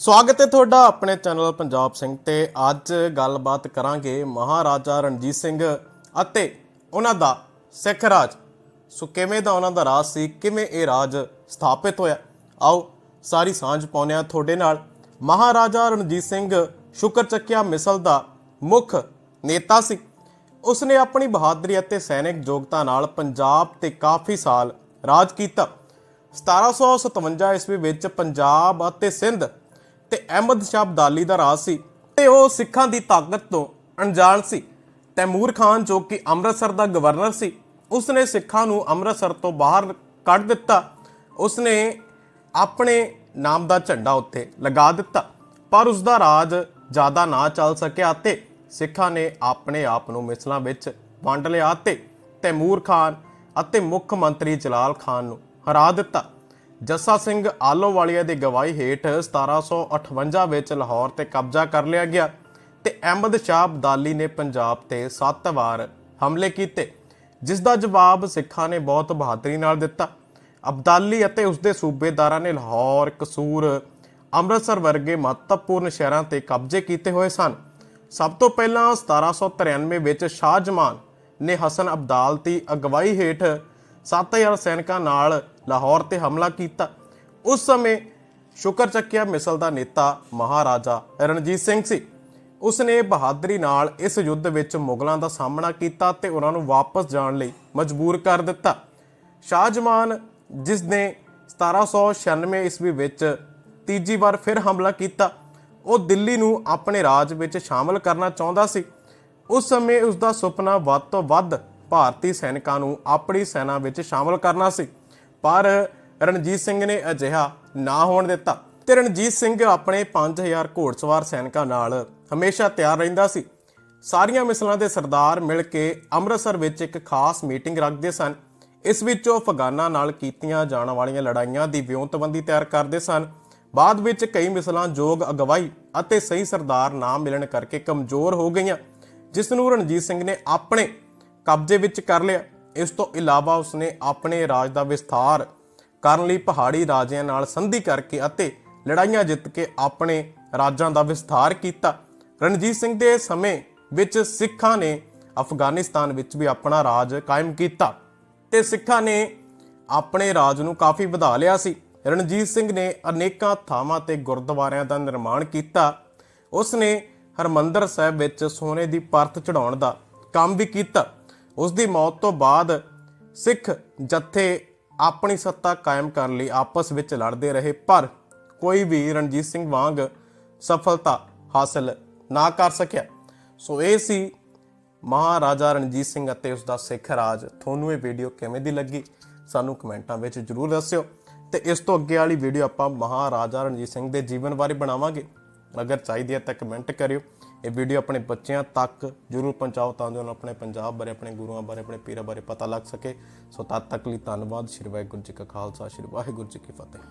ਸਵਾਗਤ ਹੈ ਤੁਹਾਡਾ ਆਪਣੇ ਚੈਨਲ ਪੰਜਾਬ ਸਿੰਘ ਤੇ ਅੱਜ ਗੱਲਬਾਤ ਕਰਾਂਗੇ ਮਹਾਰਾਜਾ ਰਣਜੀਤ ਸਿੰਘ ਅਤੇ ਉਹਨਾਂ ਦਾ ਸਿੱਖ ਰਾਜ। ਸੋ ਕਿਵੇਂ ਦਾ ਉਹਨਾਂ ਦਾ ਰਾਜ ਸੀ, ਕਿਵੇਂ ਇਹ ਰਾਜ ਸਥਾਪਿਤ ਹੋਇਆ? ਆਓ ਸਾਰੀ ਸਾਂਝ ਪਾਉਂਦੇ ਹਾਂ ਤੁਹਾਡੇ ਨਾਲ। ਮਹਾਰਾਜਾ ਰਣਜੀਤ ਸਿੰਘ ਸ਼ੁਕਰ ਚੱਕਿਆ ਮਿਸਲ ਦਾ ਮੁੱਖ ਨੇਤਾ ਸੀ। ਉਸਨੇ ਆਪਣੀ ਬਹਾਦਰੀ ਅਤੇ ਸੈਨਿਕ ਯੋਗਤਾ ਨਾਲ ਪੰਜਾਬ ਤੇ ਕਾਫੀ ਸਾਲ ਰਾਜ ਕੀਤਾ। 1757 ਈਸਵੀ ਵਿੱਚ ਪੰਜਾਬ ਅਤੇ ਸਿੰਧ ਤੇ ਅਹਿਮਦ ਸ਼ਾਹ ਅਬਦਾਲੀ ਦਾ ਰਾਜ ਸੀ ਤੇ ਉਹ ਸਿੱਖਾਂ ਦੀ ਤਾਕਤ ਤੋਂ ਅਣਜਾਣ ਸੀ। ਤੈਮੂਰ ਖਾਨ ਜੋ ਕਿ ਅੰਮ੍ਰਿਤਸਰ ਦਾ ਗਵਰਨਰ ਸੀ ਉਸ ਨੇ ਸਿੱਖਾਂ ਨੂੰ ਅੰਮ੍ਰਿਤਸਰ ਤੋਂ ਬਾਹਰ ਕੱਢ ਦਿੱਤਾ। ਉਸਨੇ ਆਪਣੇ ਨਾਮ ਦਾ ਝੰਡਾ ਉੱਥੇ ਲਗਾ ਦਿੱਤਾ, ਪਰ ਉਸ ਦਾ ਰਾਜ ਜ਼ਿਆਦਾ ਨਾ ਚੱਲ ਸਕਿਆ ਤੇ ਸਿੱਖਾਂ ਨੇ ਆਪਣੇ ਆਪ ਨੂੰ ਮਿਸਲਾਂ ਵਿੱਚ ਵੰਡ ਲਿਆ ਤੇ ਤੈਮੂਰ ਖਾਨ ਅਤੇ ਮੁੱਖ ਮੰਤਰੀ ਜਲਾਲ ਖਾਨ ਨੂੰ ਹਰਾ ਦਿੱਤਾ। ਜੱਸਾ ਸਿੰਘ ਆਲੋਵਾਲੀਆ ਦੀ ਗਵਾਹੀ ਹੇਠ 1758 ਵਿੱਚ ਲਾਹੌਰ ਤੇ ਕਬਜ਼ਾ ਕਰ ਲਿਆ ਗਿਆ ਤੇ ਅਹਿਮਦ ਸ਼ਾਹ ਅਬਦਾਲੀ ਨੇ ਪੰਜਾਬ ਤੇ 7 ਵਾਰ ਹਮਲੇ ਕੀਤੇ, ਜਿਸ ਦਾ ਜਵਾਬ ਸਿੱਖਾਂ ਨੇ ਬਹੁਤ ਬਹਾਦਰੀ ਨਾਲ ਦਿੱਤਾ। ਅਬਦਾਲੀ ਅਤੇ ਉਸਦੇ ਸੂਬੇਦਾਰਾਂ ਨੇ ਲਾਹੌਰ ਕਸੂਰ ਅੰਮ੍ਰਿਤਸਰ ਵਰਗੇ ਮਹੱਤਵਪੂਰਨ ਸ਼ਹਿਰਾਂ ਤੇ ਕਬਜ਼ੇ ਕੀਤੇ ਹੋਏ ਸਨ। ਸਭ ਤੋਂ ਪਹਿਲਾਂ 1793 ਵਿੱਚ ਸ਼ਾਹ ਜਮਾਨ ਨੇ ਹਸਨ ਅਬਦਾਲ ਦੀ ਅਗਵਾਈ ਹੇਠ 7000 ਸੈਨਿਕਾਂ ਨਾਲ ਲਾਹੌਰ ਤੇ ਹਮਲਾ ਕੀਤਾ। ਉਸ ਸਮੇਂ ਸ਼ੁਕਰ ਚੱਕਿਆ ਮਿਸਲ ਦਾ ਨੇਤਾ ਮਹਾਰਾਜਾ ਰਣਜੀਤ ਸਿੰਘ ਸੀ। ਉਸਨੇ ਬਹਾਦਰੀ ਨਾਲ ਇਸ ਯੁੱਧ ਵਿੱਚ ਮੁਗਲਾਂ ਦਾ ਸਾਹਮਣਾ ਕੀਤਾ ਤੇ ਉਹਨਾਂ ਨੂੰ ਵਾਪਸ ਜਾਣ ਲਈ ਮਜਬੂਰ ਕਰ ਦਿੱਤਾ। ਸ਼ਾਹਜਮਾਨ, ਜਿਸ ਨੇ 1796 ਈਸਵੀ ਵਿੱਚ ਤੀਜੀ ਵਾਰ ਫਿਰ ਹਮਲਾ ਕੀਤਾ, ਉਹ ਦਿੱਲੀ ਨੂੰ ਆਪਣੇ ਰਾਜ ਵਿੱਚ ਸ਼ਾਮਲ ਕਰਨਾ ਚਾਹੁੰਦਾ ਸੀ। ਉਸ ਸਮੇਂ ਉਸ ਦਾ ਸੁਪਨਾ ਵੱਧ ਤੋਂ ਵੱਧ ਭਾਰਤੀ ਸੈਨਿਕਾਂ ਨੂੰ ਆਪਣੀ ਸੈਨਾ ਵਿੱਚ ਸ਼ਾਮਲ ਕਰਨਾ ਸੀ। ਪਰ ਰਣਜੀਤ ਸਿੰਘ ਨੇ ਅਜਿਹਾ ਨਾ ਹੋਣ ਦਿੱਤਾ ਤੇ ਰਣਜੀਤ ਸਿੰਘ ਆਪਣੇ 5000 ਘੋੜਸਵਾਰ ਸੈਨਿਕਾਂ ਨਾਲ ਹਮੇਸ਼ਾ ਤਿਆਰ ਰਹਿੰਦਾ ਸੀ। ਸਾਰੀਆਂ ਮਿਸਲਾਂ ਦੇ ਸਰਦਾਰ ਮਿਲ ਕੇ ਅੰਮ੍ਰਿਤਸਰ ਵਿੱਚ ਇੱਕ ਖਾਸ ਮੀਟਿੰਗ ਰੱਖਦੇ ਸਨ। ਇਸ ਵਿੱਚ ਉਹ ਅਫਗਾਨਾਂ ਨਾਲ ਕੀਤੀਆਂ ਜਾਣ ਵਾਲੀਆਂ ਲੜਾਈਆਂ ਦੀ ਵਿਉਂਤਬੰਦੀ ਤਿਆਰ ਕਰਦੇ ਸਨ। ਬਾਅਦ ਵਿੱਚ ਕਈ ਮਿਸਲਾਂ ਜੋਗ ਅਗਵਾਈ ਅਤੇ ਸਹੀ ਸਰਦਾਰ ਨਾ ਮਿਲਣ ਕਰਕੇ ਕਮਜ਼ੋਰ ਹੋ ਗਈਆਂ, ਜਿਸ ਨੂੰ ਰਣਜੀਤ ਸਿੰਘ ਨੇ ਆਪਣੇ ਕਬਜ਼ੇ ਵਿੱਚ ਕਰ ਲਿਆ। ਇਸ ਤੋਂ ਇਲਾਵਾ ਉਸਨੇ ਆਪਣੇ ਰਾਜ ਦਾ ਵਿਸਥਾਰ ਕਰਨ ਲਈ ਪਹਾੜੀ ਰਾਜਿਆਂ ਨਾਲ ਸੰਧੀ ਕਰਕੇ ਅਤੇ ਲੜਾਈਆਂ ਜਿੱਤ ਕੇ ਆਪਣੇ ਰਾਜਾਂ ਦਾ ਵਿਸਥਾਰ ਕੀਤਾ। ਰਣਜੀਤ ਸਿੰਘ ਦੇ ਸਮੇਂ ਵਿੱਚ ਸਿੱਖਾਂ ਨੇ ਅਫਗਾਨਿਸਤਾਨ ਵਿੱਚ ਵੀ ਆਪਣਾ ਰਾਜ ਕਾਇਮ ਕੀਤਾ ਤੇ ਸਿੱਖਾਂ ਨੇ ਆਪਣੇ ਰਾਜ ਨੂੰ ਕਾਫੀ ਵਧਾ ਲਿਆ ਸੀ। ਰਣਜੀਤ ਸਿੰਘ ਨੇ ਅਨੇਕਾਂ ਥਾਵਾਂ ਤੇ ਗੁਰਦੁਆਰਿਆਂ ਦਾ ਨਿਰਮਾਣ ਕੀਤਾ। ਉਸ ਨੇ ਹਰਮੰਦਰ ਸਾਹਿਬ ਵਿੱਚ ਸੋਨੇ ਦੀ ਪਰਤ ਚੜਾਉਣ ਦਾ ਕੰਮ ਵੀ ਕੀਤਾ। ਉਸ ਦੀ ਮੌਤ ਤੋਂ ਬਾਅਦ ਸਿੱਖ ਜੱਥੇ ਆਪਣੀ ਸੱਤਾ ਕਾਇਮ ਕਰਨ ਲਈ ਆਪਸ ਵਿੱਚ ਲੜਦੇ ਰਹੇ, ਪਰ ਕੋਈ ਵੀ ਰਣਜੀਤ ਸਿੰਘ ਵਾਂਗ ਸਫਲਤਾ ਹਾਸਲ ਨਾ ਕਰ ਸਕਿਆ। ਸੋ ਇਹ ਸੀ ਮਹਾਰਾਜਾ ਰਣਜੀਤ ਸਿੰਘ ਅਤੇ ਉਸ ਦਾ ਸਿੱਖ ਰਾਜ। ਤੁਹਾਨੂੰ ਇਹ ਵੀਡੀਓ ਕਿਵੇਂ ਦੀ ਲੱਗੀ? ਸਾਨੂੰ ਕਮੈਂਟਾਂ ਵਿੱਚ ਜਰੂਰ ਦੱਸਿਓ। ਤੇ ਇਸ ਤੋਂ ਅੱਗੇ ਵਾਲੀ ਵੀਡੀਓ ਆਪਾਂ ਮਹਾਰਾਜਾ ਰਣਜੀਤ ਸਿੰਘ ਦੇ ਜੀਵਨ ਬਾਰੇ ਬਣਾਵਾਂਗੇ। ਅਗਰ ਚਾਹੀਦੀ ਹੈ ਤਾਂ ਕਮੈਂਟ ਕਰਿਓ। ਇਹ ਵੀਡੀਓ ਆਪਣੇ ਬੱਚਿਆਂ ਤੱਕ ਜਰੂਰ ਪਹੁੰਚਾਓ ਤਾਂ ਜੋ ਉਹਨਾਂ ਆਪਣੇ ਪੰਜਾਬ ਬਾਰੇ, ਆਪਣੇ ਗੁਰੂਆਂ ਬਾਰੇ, ਆਪਣੇ ਪੀਰਾਂ ਬਾਰੇ ਪਤਾ ਲੱਗ ਸਕੇ। ਸੋ ਤਦ ਤੱਕ ਲਈ ਧੰਨਵਾਦ। ਸ਼੍ਰੀ ਵਾਹਿਗੁਰੂ ਜੀ ਕਾ ਖਾਲਸਾ, ਸ਼੍ਰੀ ਵਾਹਿਗੁਰੂ ਜੀ ਕੀ ਫਤਿਹ।